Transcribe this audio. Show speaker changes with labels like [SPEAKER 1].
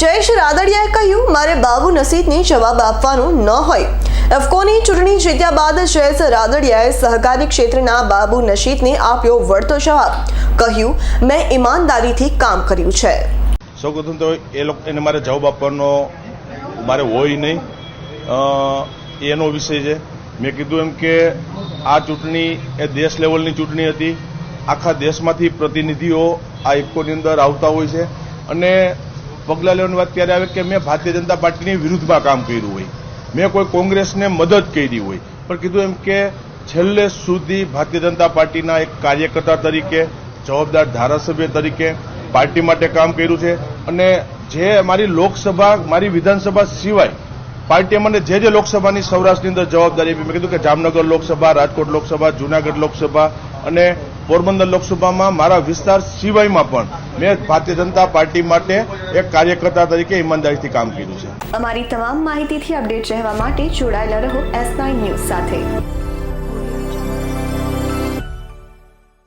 [SPEAKER 1] જયેશ રાદડિયાએ કહ્યું, મારે બાબુ નસીદને જવાબ આપવાનો ન હોય. અફકોની ચૂંટણી જીત્યા બાદ જયેશ રાદડિયાએ સહકારી ક્ષેત્રના બાબુ નશીદને આપ્યો વળતો જવાબ. કહ્યું, મેં ઈમાનદારીથી કામ કર્યું છે.
[SPEAKER 2] સૌપ્રથમ તો એ લોકો, એને મારે જવાબ આપવાનો મારે હોય નહીં. એનો વિષય છે. મેં કીધું એમ કે આ ચૂંટણી એ દેશ લેવલની ચૂંટણી હતી. આખા દેશમાંથી પ્રતિનિધિઓ આ ઇફકોની અંદર આવતા હોય છે. અને પગલાં લેવાની વાત ત્યારે આવે કે મેં ભારતીય જનતા પાર્ટીની વિરુદ્ધમાં કામ કર્યું હોય. મેં કોઈ કોંગ્રેસને મદદ કરી હોય. પણ કીધું એમ કે છેલ્લે સુધી ભારતીય જનતા પાર્ટીના એક કાર્યકર્તા તરીકે, જવાબદાર ધારાસભ્ય તરીકે પાર્ટી માટે કામ કર્યું છે. અને જે મારી લોકસભા, મારી વિધાનસભા સિવાય પાર્ટીએ મને જે જે લોકસભાની સૌરાષ્ટ્રની અંદર જવાબદારી આપી, મેં કીધું કે જામનગર લોકસભા, રાજકોટ લોકસભા, જુનાગઢ લોકસભા અને પોરબંદર લોકસભામાં મારા વિસ્તાર સિવાયમાં પણ મેં ભારતીય જનતા પાર્ટી માટે એક કાર્યકર્તા તરીકે ઈમાનદારીથી કામ કર્યું છે.
[SPEAKER 1] અમારી તમામ માહિતીથી અપડેટ રહેવા માટે જોડાયેલા રહો એસ ન્યૂઝ સાથે.